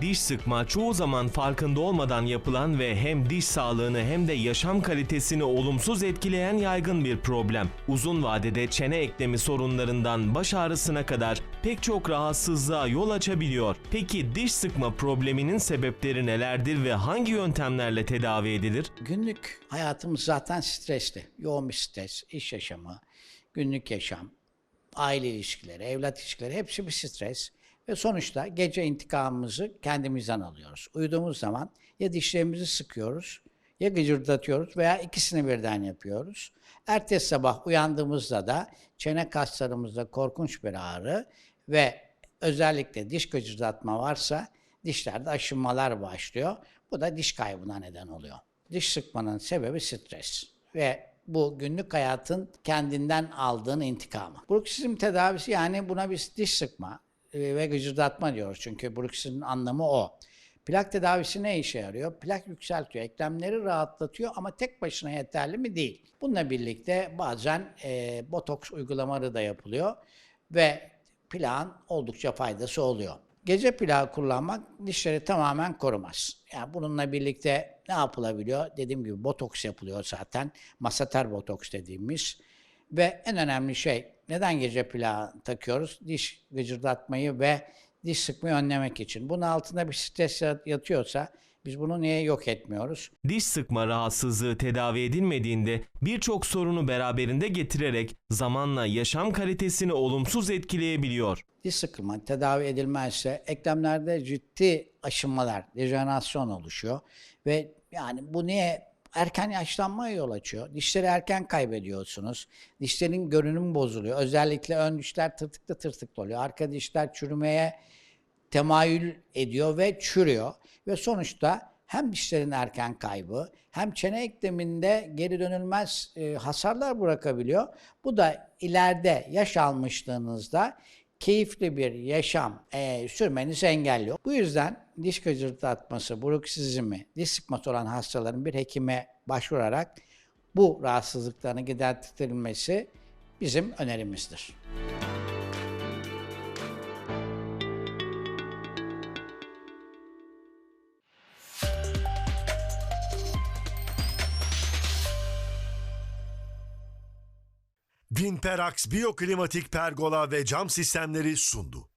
Diş sıkma çoğu zaman farkında olmadan yapılan ve hem diş sağlığını hem de yaşam kalitesini olumsuz etkileyen yaygın bir problem. Uzun vadede çene eklemi sorunlarından baş ağrısına kadar pek çok rahatsızlığa yol açabiliyor. Peki diş sıkma probleminin sebepleri nelerdir ve hangi yöntemlerle tedavi edilir? Günlük hayatımız zaten stresli. Yoğun bir stres, iş yaşamı, günlük yaşam, aile ilişkileri, evlat ilişkileri hepsi bir stres. Ve sonuçta gece intikamımızı kendimizden alıyoruz. Uyuduğumuz zaman ya dişlerimizi sıkıyoruz ya gıcırdatıyoruz veya ikisini birden yapıyoruz. Ertesi sabah uyandığımızda da çene kaslarımızda korkunç bir ağrı ve özellikle diş gıcırdatma varsa dişlerde aşınmalar başlıyor. Bu da diş kaybına neden oluyor. Diş sıkmanın sebebi stres ve bu günlük hayatın kendinden aldığın intikamı. Bruksizm tedavisi yani buna biz diş sıkma ve gıcırdatma diyoruz çünkü bruksizmin anlamı o. Plak tedavisi ne işe yarıyor? Plak yükseltiyor, eklemleri rahatlatıyor ama tek başına yeterli mi değil. Bununla birlikte bazen e, botoks uygulamaları da yapılıyor ve plağın oldukça faydası oluyor. Gece plağı kullanmak dişleri tamamen korumaz. Yani bununla birlikte ne yapılabiliyor? Dediğim gibi botoks yapılıyor zaten. Masater botoks dediğimiz. Ve en önemli şey neden gece plağı takıyoruz? Diş gıcırdatmayı ve diş sıkmayı önlemek için. Bunun altında bir stres yat- yatıyorsa biz bunu niye yok etmiyoruz? Diş sıkma rahatsızlığı tedavi edilmediğinde birçok sorunu beraberinde getirerek zamanla yaşam kalitesini olumsuz etkileyebiliyor. diş sıkılma tedavi edilmezse eklemlerde ciddi aşınmalar, dejenerasyon oluşuyor ve yani bu niye erken yaşlanmaya yol açıyor. Dişleri erken kaybediyorsunuz. Dişlerin görünümü bozuluyor. Özellikle ön dişler tırtıklı tırtıklı oluyor. Arka dişler çürümeye temayül ediyor ve çürüyor. Ve sonuçta hem dişlerin erken kaybı hem çene ekleminde geri dönülmez e, hasarlar bırakabiliyor. Bu da ileride yaş almışlığınızda keyifli bir yaşam e, sürmenizi engelliyor. Bu yüzden diş gıcırdatması, bruksizmi, diş sıkması olan hastaların bir hekime başvurarak bu rahatsızlıklarını gidertirilmesi bizim önerimizdir. Vinperax Biyoklimatik Pergola ve Cam Sistemleri sundu.